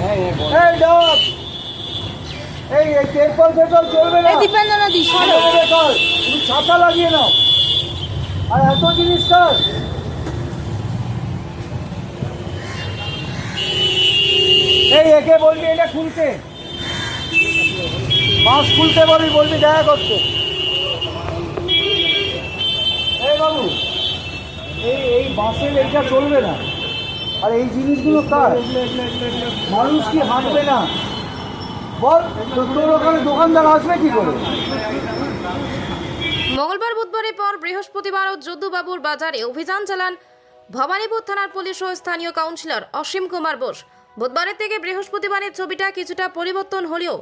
এই ডগ! এই এই তেরপল ফেরপল চলবে না। দীপেন্দ্র নদী সরো। বেকার। তুমি ছাতা লাগিয়ে নাও। আর এত জিনিস কার। এই একে বলবি এটা খুলতে। মাছ খুলতে বলবি বলবি দেখা করতে। এই বাবু এই এই বাসের এইটা চলবে না। আর এই জিনিসগুলো কার? মানুষ কি হাঁটবে না? বল তোর ওখানে দোকানদার আসবে কি করে? মঙ্গলবার বুধবারের পর বৃহস্পতিবারও যদুবাবুর বাজারে অভিযান চালান ভবানীপুর থানার পুলিশ ও স্থানীয় কাউন্সিলর অসীম কুমার বোস। বুধবারের থেকে বৃহস্পতিবারের ছবিটা কিছুটা পরিবর্তন হলেও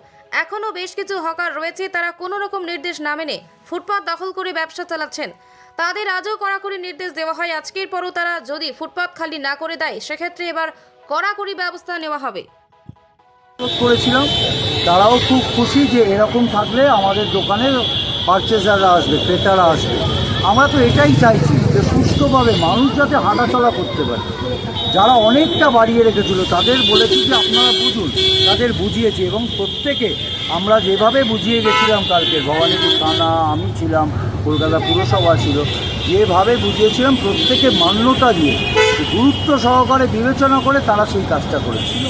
এখনও বেশ কিছু হকার রয়েছে, তারা কোনো রকম নির্দেশ না মেনে ফুটপাত দখল করে ব্যবসা চালাচ্ছেন। তাদের আজও কড়াকড়ি নির্দেশ দেওয়া হয়। আজকের পরও তারা যদি ফুটপাত খালি না করে দেয়, সেক্ষেত্রে এবার কড়াকড়ি ব্যবস্থা নেওয়া হবে। করেছিলাম। তারাও খুব খুশি যে এরকম থাকলে আমাদের দোকানে পারচেজাররা আসবে, ক্রেতারা আসবে। আমরা তো এটাই চাইছি যে সুস্থভাবে মানুষ যাতে হাঁটাচলা করতে পারে। যারা অনেকটা বাড়িয়ে রেখেছিল, তাদের বলেছি যে আপনারা বুঝুন, তাদের বুঝিয়েছি এবং প্রত্যেকে আমরা যেভাবে বুঝিয়ে গেছিলাম কালকে, ভবানীপুর থানা, আমি ছিলাম কলকাতা পুরসভা ছিল যেভাবে বুঝিয়েছিলাম প্রত্যেকে মান্যতা দিয়ে গুরুত্ব সহকারে বিবেচনা করে তারা সেই কাজটা করেছিল।